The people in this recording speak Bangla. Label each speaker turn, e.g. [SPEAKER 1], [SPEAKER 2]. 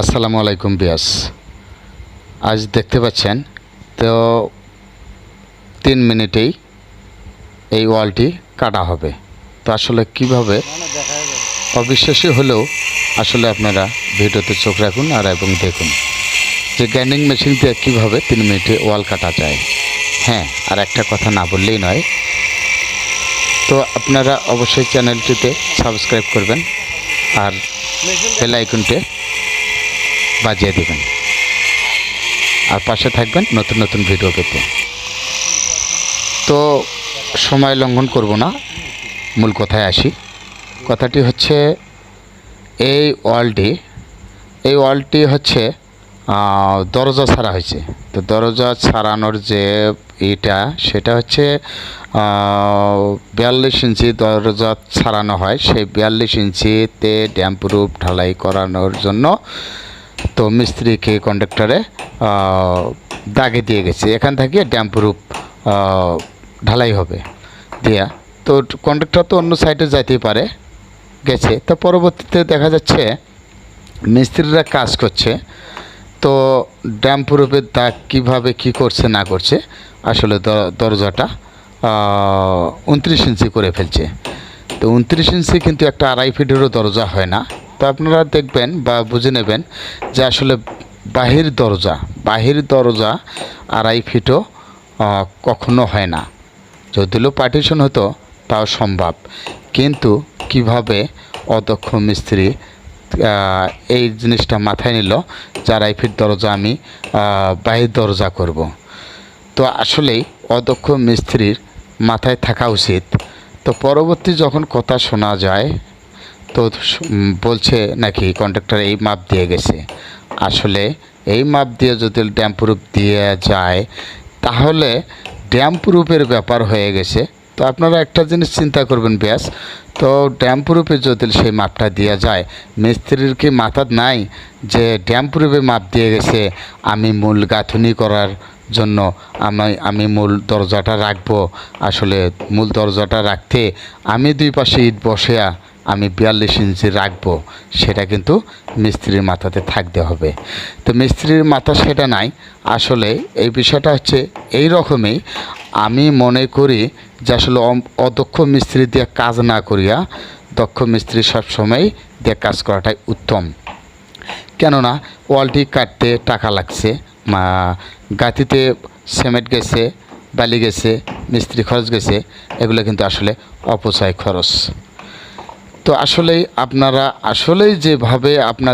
[SPEAKER 1] আসসালামু আলাইকুম বিয়াস। আজ দেখতে পাচ্ছেন, তো তিন মিনিটেই এই ওয়ালটি কাটা হবে। তো আসলে কীভাবে? অবিশ্বাসী হলেও আসলে আপনারা ভিডিওতে চোখ রাখুন আর এবং দেখুন যে গ্রাইন্ডিং মেশিন দিয়ে কীভাবে তিন মিনিটে ওয়াল কাটা যায়। হ্যাঁ আর একটা কথা না বললেই নয়, তো আপনারা অবশ্যই চ্যানেলটিতে সাবস্ক্রাইব করবেন আর বেল বাজিয়ে দেবেন। আর পাশে থাকবেন নতুন নতুন ভিডিও পেতে। তো সময় লঙ্ঘন করব না, মূল কথায় আসি। কথাটি হচ্ছে, এই ওয়ালটি এই ওয়ালটি হচ্ছে দরজা ছাড়া হয়েছে। তো দরজা ছাড়ানোর যে এটা সেটা হচ্ছে বিয়াল্লিশ ইঞ্চি দরজা ছাড়ানো হয়। সেই বিয়াল্লিশ ইঞ্চিতে ড্যাম্প রূপ ঢালাই করানোর জন্য তো মিস্ত্রিকে কন্ডাক্টরে দাগে দিয়ে গেছে। এখান থেকে ড্যাম্প রূপ ঢালাই হবে দিয়া। তো কন্ডাক্টর তো অন্য সাইডে যাইতেই পারে, গেছে। তো পরবর্তীতে দেখা যাচ্ছে, মিস্ত্রিরা কাজ করছে। তো ড্যাম্প রূপের দাগ কীভাবে, কী করছে, না করছে, আসলে দরজাটা উনত্রিশ ইঞ্চি করে ফেলছে। তো উনত্রিশ ইঞ্চি কিন্তু একটা আড়াই ফিটেরও দরজা হয় না। তো আপনারা দেখবেন বা বুঝে নেবেন যে আসলে বাহির দরজা বাহির দরজা আড়াই ফিটও কখনো হয় না। যদিও পার্টিশন হতো, তাও সম্ভব। কিন্তু কীভাবে অদক্ষ মিস্ত্রি এই জিনিসটা মাথায় নিল যে আড়াই ফিট দরজা আমি বাহির দরজা করব। তো আসলেই অদক্ষ মিস্ত্রির মাথায় থাকা উচিত। তো পরবর্তী যখন কথা শোনা যায় তো বলছে নাকি কন্ট্রাক্টর এই মাপ দিয়ে গেছে। আসলে এই মাপ দিয়ে যদি ড্যাম্প প্রুফ দিয়ে যায়, তাহলে ড্যাম্প প্রুফের ব্যাপার হয়ে গেছে। তো আপনারা একটা জিনিস চিন্তা করবেন ব্যাস, তো ড্যাম্প প্রুফে যদি সেই মাপটা দেওয়া যায়, মিস্ত্রির কি মাথা নাই যে ড্যাম্প প্রুফে মাপ দিয়ে গেছে, আমি মূল গাঁথুনি করার জন্য আমি আমি মূল দরজাটা রাখব। আসলে মূল দরজাটা রাখতে আমি দুই পাশে ইট বসেয়া আমি বিয়াল্লিশ ইঞ্চি রাখব, সেটা কিন্তু মিস্ত্রির মাথাতে থাকতে হবে। তো মিস্ত্রির মাথা সেটা নাই, আসলে এই বিষয়টা হচ্ছে এই রকমই। আমি মনে করি যে আসলে অদক্ষ মিস্ত্রি দিয়ে কাজ না করিয়া দক্ষ মিস্ত্রি সবসময় দিয়ে কাজ করাটাই উত্তম। কেননা ওয়ালটি কাটতে টাকা লাগছে গাতিতে সিমেন্ট গেছে, বালি গেছে, মিস্ত্রি খরচ গেছে, এগুলো কিন্তু আসলে অপচয় খরচ। তো আসলেই আপনারা আসলেই যেভাবে আপনার